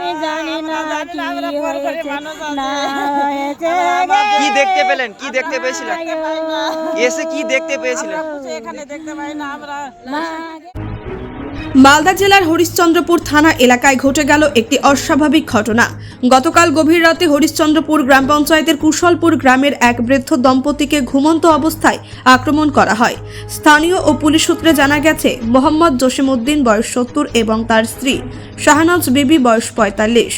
আমি জানি না কি হয়েছে না হয়েছে কি দেখতে পেলেন? কি দেখতে পেয়েছিলেন? এসে কি দেখতে পেয়েছিলেন? মা মালদা জেলার হরিশ্চন্দ্রপুর থানা এলাকায় ঘটে গেল একটি অস্বাভাবিক ঘটনা। গতকাল গভীর রাতে হরিশ্চন্দ্রপুর গ্রাম পঞ্চায়েতের কুশলপুর গ্রামের এক বৃদ্ধ দম্পতিকে ঘুমন্ত অবস্থায় আক্রমণ করা হয়। স্থানীয় ও পুলিশ সূত্রে জানা গেছে, মোহাম্মদ জসিমউদ্দিন বয়স সত্তর এবং তার স্ত্রী শাহনাজ বিবি বয়স পঁয়তাল্লিশ।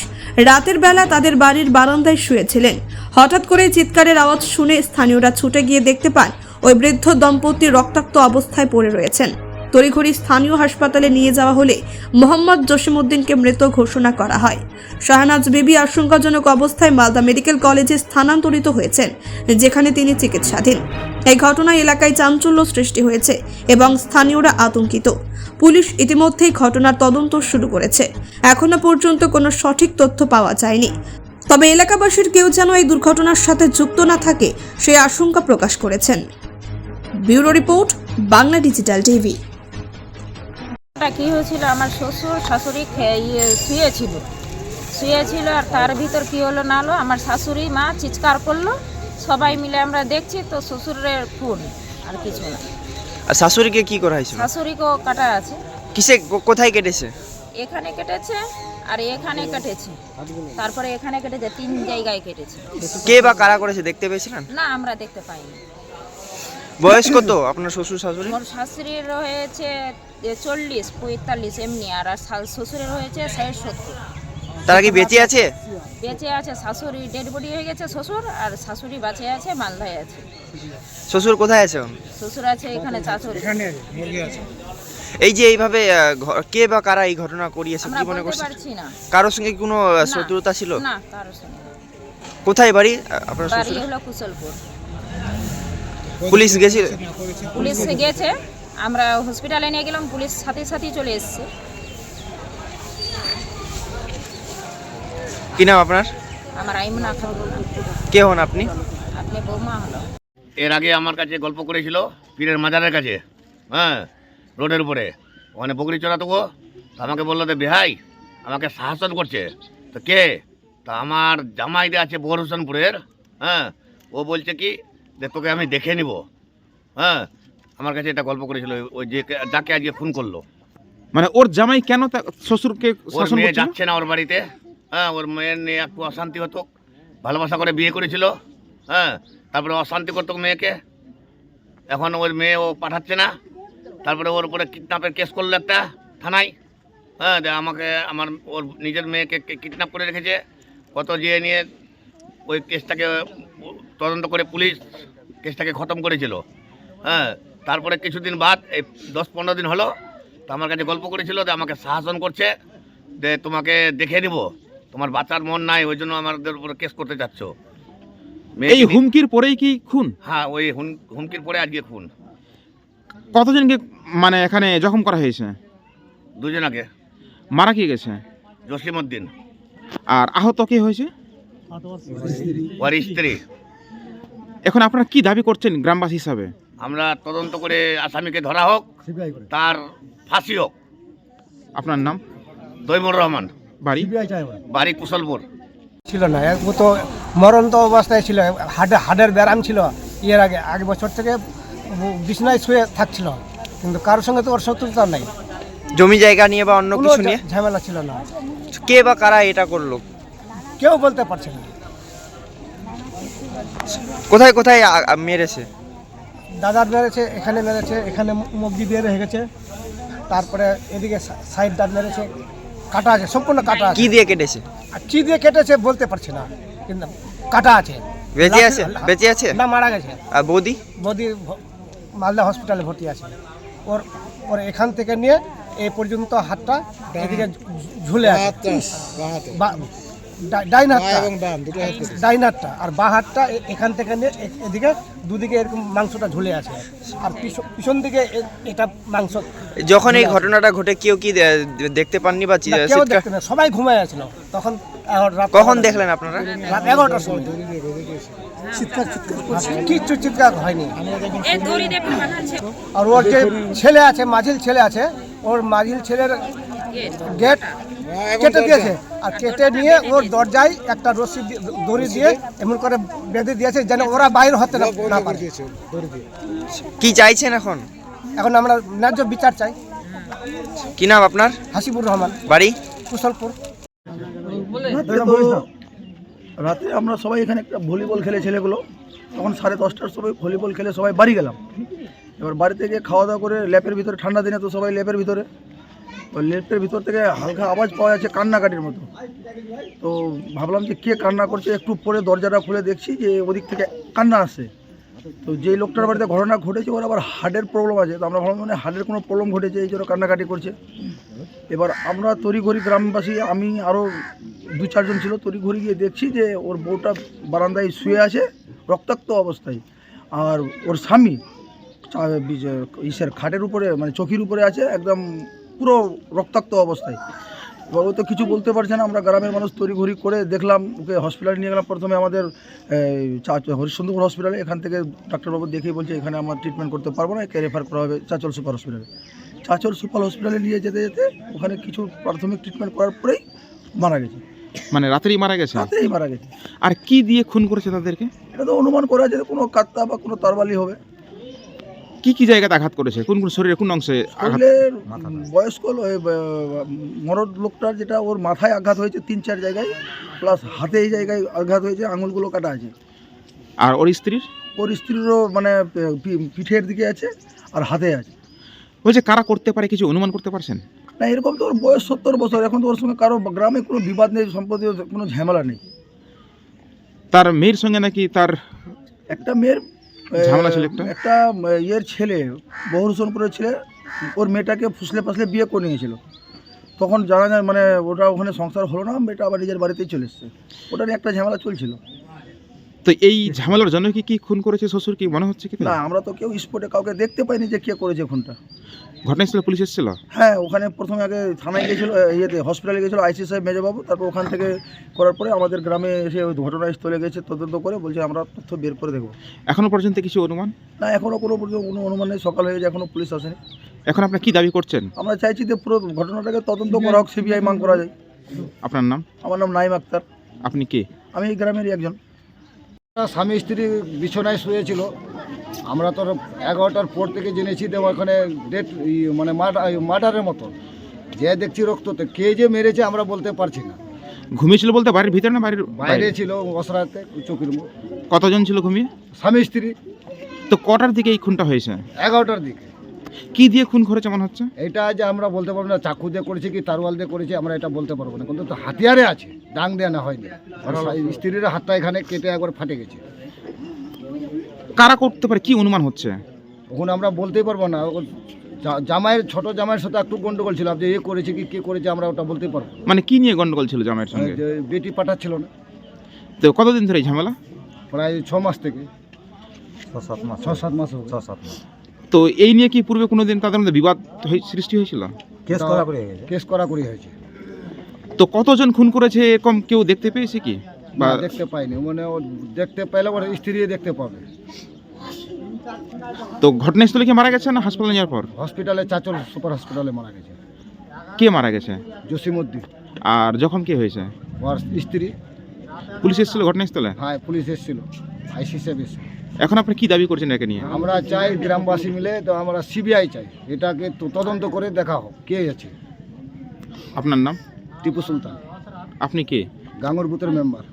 রাতের বেলা তাদের বাড়ির বারান্দায় শুয়েছিলেন। হঠাৎ করে চিৎকারের আওয়াজ শুনে স্থানীয়রা ছুটে গিয়ে দেখতে পান, ওই বৃদ্ধ দম্পতি রক্তাক্ত অবস্থায় পড়ে রয়েছেন। তড়িঘড়ি স্থানীয় হাসপাতালে নিয়ে যাওয়া হলে মোহাম্মদ জসিমউদ্দিনকে মৃত ঘোষণা করা হয়। শাহনাজ বিবি আশঙ্কাজনক অবস্থায় মালদা মেডিকেল কলেজে স্থানান্তরিত হয়েছেন, যেখানে তিনি চিকিৎসাধীন। এই ঘটনায় এলাকায় চাঞ্চল্য সৃষ্টি হয়েছে এবং স্থানীয়রা আতঙ্কিত। পুলিশ ইতিমধ্যেই ঘটনার তদন্ত শুরু করেছে। এখনও পর্যন্ত কোনো সঠিক তথ্য পাওয়া যায়নি। তবে এলাকাবাসীর কেউ যেন এই দুর্ঘটনার সাথে যুক্ত না থাকে সেই আশঙ্কা প্রকাশ করেছেন। Bureau report, Bangla digital TV. টা কি হয়েছিল? আমার শ্বশুর শাশুড়ি খেয়ে শুয়েছিল। শুয়েছিল আর তার ভিতর কি হলো না হলো? আমার শাশুড়ি মা চিৎকার করল। সবাই মিলে আমরা দেখছি তো শ্বশুরের খুন আর কিছু না। আর শাশুড়িকে কি করা হয়েছিল? শাশুড়িকেও কাটা আছে। কিসে কোথায় কেটেছে? এখানে কেটেছে আর এখানে কেটেছে। তারপরে এখানে কেটেছে তিন জায়গায় কেটেছে। কে বা কারা করেছে দেখতে পেয়েছিলেন? না আমরা দেখতে পাইনি। বয়স কত আপনার শ্বশুর শাশুড়ি? মোর শাশুড়ির হয়েছে চল্লিশ পঁয়তাল্লিশ এমনি। আর শা- শ্বশুরের হয়েছে ষাট সত্তর। তারা কি বেঁচে আছে? বেঁচে আছে। শাশুড়ি ডেড বডি হয়ে গেছে শ্বশুর আর শাশুড়ি বাঁচে আছে মালদায় আছে। শ্বশুর কোথায় আছে? শ্বশুর আছে এখানে চাচুর এই যে এইভাবে কে বা কারা এই ঘটনা করিয়েছে কি মনে করছেন কারোর সঙ্গে কোনো শত্রুতা ছিল? না কারোর সঙ্গে কোথায় বাড়ি? আপনার বাড়ি হলো কুশলপুর। পুলিশ গেছিল? পুলিশ গেছে। আমরা হসপিটালে নিয়ে গেলাম পুলিশ সাথে সাথে চলে এসছে। কি নাম আপনার? আমার আইমনা খাব কে হন আপনি? আপনি বৌমা হলো এর আগে আমার কাছে গল্প করেছিল পীরের মাজারের কাছে হ্যাঁ রোডের উপরে। ওখানে বকরি চড়াতো আমাকে বলল যে বেহাই আমাকে শাসন করছে। তো কে? তা আমার জামাই যে আছে বোর হোসেনপুরের হ্যাঁ ও বলছে কি যে তোকে আমি দেখে নিব। হ্যাঁ আমার কাছে এটা গল্প করেছিল ওই- যে যাকে আজকে ফোন করল। মানে ওর জামাই কেন তা- শ্বশুরকে শাসন মেয়ে করছিল? যাচ্ছে না ওর বাড়িতে। হ্যাঁ ওর মেয়ের নিয়ে একটু অশান্তি হতো ভালোবাসা করে বিয়ে করেছিল। হ্যাঁ তারপরে অশান্তি করতো মেয়েকে। এখন ওর মেয়ে ও পাঠাচ্ছে না। তারপরে ওর উপরে কিডন্যাপের কেস করল একটা থানায়। হ্যাঁ আমাকে আমার ওর নিজের মেয়েকে কিডন্যাপ করে রেখেছে। কত যেয়ে নিয়ে ওই কেসটাকে তদন্ত করে পুলিশ কেসটাকে খতম করেছিল। হ্যাঁ তারপরে কিছুদিন বাদ এই দশ পনেরো দিন হলো তো আমার কাছে গল্প করেছিল যে আমাকে শাসন করছে যে তোমাকে দেখে নিব তোমার বাচ্চার মন নাই ওই জন্য আমাদের উপরে কেস করতে চাচ্ছ। এই হুমকির পরেই কি খুন? হ্যাঁ ওই হুম- হুমকির পরে আজকে খুন। কতজনকে মানে এখানে জখম করা হয়েছে? দুজনাকে। মারা কি গেছে? জসিম উদ্দিন আর আহত কে হয়েছে? ওর স্ত্রী। এখন আপনারা কি দাবি করছেন গ্রামবাসী হিসাবে? আমরা তদন্ত করে আসামিকে ধরা হোক তার ফাঁসি হোক। আপনার নাম? দৈমুর রহমান। বাড়ি? বাড়ি কুশলপুর। ছিল না এক- ও তো মরন্ত অবস্থায় ছিল হাডে হাডের ব্যারাম ছিল। এর আগে আগে বছর থেকে বিছনায় শুয়ে থাকছিল। কিন্তু কারোর সঙ্গে তো ওর শত্রুতা নাই। জমি জায়গা নিয়ে বা অন্য কিছু নিয়ে? ঝামেলা ছিল না। কে বা কারা এটা করল? কেউ বলতে পারছে না। কোথায় কোথায় মেরেছে? দাদার মেরেছে এখানে মেরেছে এখানে মুগদি দিয়ে রেখে গেছে। তারপরে এদিকে সাইড দাঁত মেরেছে কাটা আছে সম্পূর্ণ কাটা আছে। কি দিয়ে কেটেছে? আর কি দিয়ে কেটেছে বলতে পারছি না কিন্তু কাটা আছে। বেঁচে আছে? বেঁচে আছে? না মারা গেছে। আর বৌদি? বদি মালদা হসপিটালে ভর্তি আছে। ওর ওর এখান থেকে নিয়ে এই পর্যন্ত হাতটা এদিকে ঝুলে আছে। ডাইন হাতটা ডাইন হাতটা আর বা হাতটা এখান থেকে এদিকে দুদিকে এরকম মাংসটা ঝুলে আছে। আর পিছ- পিছন দিকে এটা মাংস। যখন এই ঘটনাটা ঘটে কেউ কি দেখতে পাননি বা কেউ দেখতে না সবাই ঘুমায় আছিল তখন কখন দেখলেন আপনারা? রাত এগারোটার সময়। কিচ্ছু চিৎকার হয়নি? আর ওর যে ছেলে আছে মাঝিল ছেলে আছে ওর মাঝিল ছেলের গেট কেটে দিয়েছে। আর কেটে নিয়ে ওর দরজায় একটা রশি দিয়ে- দড়ি দিয়ে এমন করে বেঁধে দিয়েছে যেন ওরা বাইরে হতে না পারে। কি চাইছেন এখন? এখন আমরা ন্যায্য বিচার চাই। কি নাম আপনার? হাসিবুর রহমান। বাড়ি? কুশলপুর। রাতে আমরা সবাই এখানে একটা ভলিবল খেলে ছেলেগুলো। তখন সাড়ে দশটার সময় ভলিবল খেলে সবাই বাড়ি গেলাম। এবার বাড়িতে গিয়ে খাওয়া দাওয়া করে ল্যাপের ভিতরে ঠান্ডা দিনে তো সবাই ল্যাপের ভিতরে। ওই ল্যাপের ভিতর থেকে হালকা আওয়াজ পাওয়া যাচ্ছে কান্নাকাটির মতো। তো ভাবলাম যে কে কান্না করছে, একটু পরে দরজাটা খুলে দেখছি যে ওদিক থেকে কান্না আসে তো যেই লোকটার বাড়িতে ঘটনা ঘটেছে, ওর আবার হার্টের প্রবলেম আছে। তো আমরা ভাবলাম মানে হার্টের কোনো প্রবলেম ঘটেছে, এই জন্য কান্নাকাটি করছে। এবার আমরা তড়িঘড়ি গ্রামবাসী, আমি আরও দু চারজন ছিল, তড়িঘড়ি গিয়ে দেখছি যে ওর বউটা বারান্দায় শুয়ে আছে, রক্তাক্ত অবস্থায়। আর ওর স্বামী ইসের খাটের উপরে মানে চকির উপরে আছে, একদম পুরো রক্তাক্ত অবস্থায়। এবার ও তো কিছু বলতে পারছে না আমরা গ্রামের মানুষ তড়িঘড়ি করে দেখলাম ওকে হসপিটালে নিয়ে গেলাম। প্রথমে আমাদের হরিশ্চন্দ্রপুর হসপিটালে এখান থেকে ডাক্তারবাবু দেখেই বলছে এখানে আমরা ট্রিটমেন্ট করতে পারব না একে রেফার করা হবে চাচল সুপার হসপিটালে চাচল সুপার হসপিটালে নিয়ে যেতে যেতে ওখানে কিছু প্রাথমিক ট্রিটমেন্ট করার পরেই মারা গেছে। মানে রাতেরই মারা গেছে? রাতেই মারা গেছে। আর কি দিয়ে খুন করেছে তাদেরকে? এটা তো অনুমান করা যায় যে কোনো কাত্তা বা কোনো তরবালি হবে। কি কি জায়গাতে আঘাত করেছে? কোন কোন শরীরে কোন অংশে আঘাত? শরীরের বয়স্ক লো- এ, ব- মরদ লোকটার যেটা ওর মাথায় আঘাত হয়েছে তিন চার জায়গায় প্লাস হাতে এই জায়গায় আঘাত হয়েছে আঙুলগুলো কাটা আছে। আর ওর স্ত্রীর? ওর স্ত্রীরও মানে পি- পি- পিঠের দিকে আছে আর হাতে আছে। বলছে কারা করতে পারে কিছু অনুমান করতে পারছেন? না এরকম তো ওর বয়স সত্তর বছর এখন তো ওর সঙ্গে কারও গ্রামে কোনো বিবাদ নেই সম্পত্তি কোনো ঝামেলা নেই। তার মেয়ের সঙ্গে নাকি তার একটা মেয়ের ঝামেলা ছিল একটা? একটা ইয়ের ছেলে বহু হোসেনপুরের ছেলে ওর মেয়েটাকে ফুসলে ফাসলে বিয়ে করে নিয়েছিল। তখন জানা যায় মানে ওটা ওখানে সংসার হলো না মেয়েটা আবার নিজের বাড়িতেই চলে এসছে। ওটা নিয়ে একটা ঝামেলা চলছিল। তো এই ঝামেলার জন্য কি কি খুন করেছে শ্বশুর কি মনে হচ্ছে কি? না আমরা তো কেউ স্পটে কাউকে দেখতে পাইনি যে কে করেছে খুনটা। ঘটনাস্থলে পুলিশ এসেছিল? হ্যাঁ ওখানে প্রথমে আগে থানায় গেছিল ইয়েতে হসপিটালে গেছিল আইসি সাহেব মেজবাবু। তারপর ওখান থেকে করার পরে আমাদের গ্রামে এসে ওই ঘটনাস্থলে গেছে তদন্ত করে বলছে আমরা তথ্য বের করে দেখব এখনও পর্যন্ত কিছু অনুমান? না এখনও কোনো পর্যন্ত কোনো অনুমান নেই সকাল হয়ে গেছে এখনও পুলিশ আসেনি। এখন আপনার কি দাবি করছেন? আমরা চাইছি যে পুরো ঘটনাটাকে তদন্ত করা হোক সিবিআই মান করা যায়। আপনার নাম? আমার নাম নাইম আক্তার। আপনি কে? আমি এই গ্রামেরই একজন। স্বামী স্ত্রী বিছানায় শুয়েছিল। আমরা তো এগারোটার পর থেকে জেনেছি যে ওখানে ডেট মানে মার্ডারের মতো। যে দেখছি রক্ততে কে যে মেরেছে আমরা বলতে পারছি না। ঘুমিয়েছিল বলতে বাড়ির ভিতরে না বাড়ির বাইরে ছিল অসরাতে চকির মুখ কতজন ছিল ঘুমিয়ে? স্বামী স্ত্রী। তো কটার দিকে এই খুনটা হয়েছে? এগারোটার দিকে। কি দিয়ে খুন করেছে মনে হচ্ছে? এটা যে আমরা বলতে পারব না চাকু দিয়ে করেছে কি তারওয়াল দিয়ে করেছে আমরা এটা বলতে পারব না। কিন্তু হাতিয়ারে আছে ডাং দেওয়া না হয়নি। স্ত্রীর হাতটা এখানে কেটে একবার ফাটে গেছে। কারা করতে পারে? কি অনুমান হচ্ছে? তখন আমরা বলতেই পারব না। জামাইয়ের ছোট জামাইয়ের সাথে একটু গন্ডগোল ছিল। যে এ করেছে কি কে করেছে আমরা ওটা বলতে পারব মানে কি নিয়ে গন্ডগোল ছিল জামাইয়ের সঙ্গে? যে বেটি পাঠাচ্ছিল না। তো কতদিন ধরে এই ঝামেলা? প্রায় ছ মাস থেকে। ছ সাত মাস ছ সাত মাস ছ সাত মাস। তো এই নিয়ে কি পূর্বে কোনোদিন তাদের মধ্যে বিবাদ হয়ে- সৃষ্টি হয়েছিল? কেস করা করে কেস করা করি হয়েছে। তো কতজন খুন করেছে এরকম কেউ দেখতে পেয়েছে কি? বা দেখতে পাইনি। মানে ও দেখতে ওর স্ত্রী দেখতে পাবে। তো ঘটনাস্থলে কি মারা গেছে না হাসপাতালে যাওয়ার পর? হসপিটালে চাচল সুপার হসপিটালে মারা গেছে। কে মারা গেছে? জসিমুদ্দিন। আর যখন কে হয়েছে? ওর স্ত্রী। পুলিশ এসেছিল ঘটনাস্থলে? হ্যাঁ পুলিশ এসেছিল। আইসি সাহেব এসেছিল এখন আপনি কি দাবি করছেন একে নিয়ে? আমরা চাই গ্রামবাসী মিলে তো আমরা সিবিআই চাই। এটাকে তদন্ত করে দেখা হোক কে আছে। আপনার নাম? টিপু সুলতান। আপনি কে? গাঙ্গুর বুথের মেম্বার